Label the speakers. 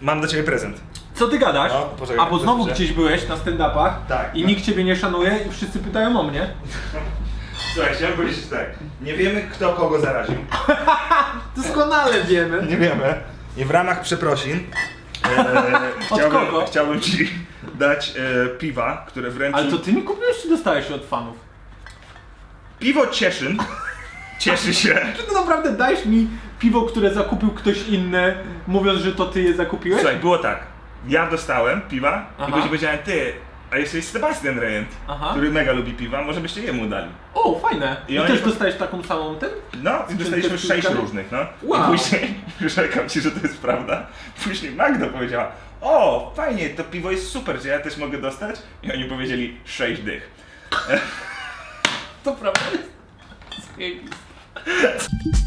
Speaker 1: mam dla ciebie prezent.
Speaker 2: Co ty gadasz?
Speaker 1: No, poczekaj,
Speaker 2: A bo znowu
Speaker 1: proszę.
Speaker 2: gdzieś byłeś na stand-upach
Speaker 1: Tak.
Speaker 2: i nikt ciebie nie szanuje i wszyscy pytają o mnie.
Speaker 1: Słuchaj, chciałem powiedzieć tak. Nie wiemy, kto kogo zaraził.
Speaker 2: Doskonale wiemy.
Speaker 1: Nie wiemy. I w ramach przeprosin e, chciałbym,
Speaker 2: kogo?
Speaker 1: chciałbym ci dać e, piwa, które wręczył...
Speaker 2: Ale to ty mi kupiłeś czy dostałeś od fanów?
Speaker 1: Piwo Cieszyn cieszy się.
Speaker 2: Czy ty naprawdę dajesz mi piwo, które zakupił ktoś inny, mówiąc, że to ty je zakupiłeś?
Speaker 1: Słuchaj, było tak. Ja dostałem piwa
Speaker 2: Aha.
Speaker 1: i później powiedziałem, ty, a jesteś Sebastian Rejent,
Speaker 2: Aha.
Speaker 1: który mega lubi piwa, może byście jemu dali.
Speaker 2: O, fajne.
Speaker 1: I
Speaker 2: I,
Speaker 1: oni
Speaker 2: też
Speaker 1: po-
Speaker 2: dostajesz taką samą tym?
Speaker 1: No, i dostaliśmy sześć różnych, no.
Speaker 2: Wow.
Speaker 1: I później, rzekam ci, że to jest prawda, później Magda powiedziała, o, fajnie, to piwo jest super, czy ja też mogę dostać? I oni powiedzieli, sześć dych.
Speaker 2: To prawda jest. Zajebiste.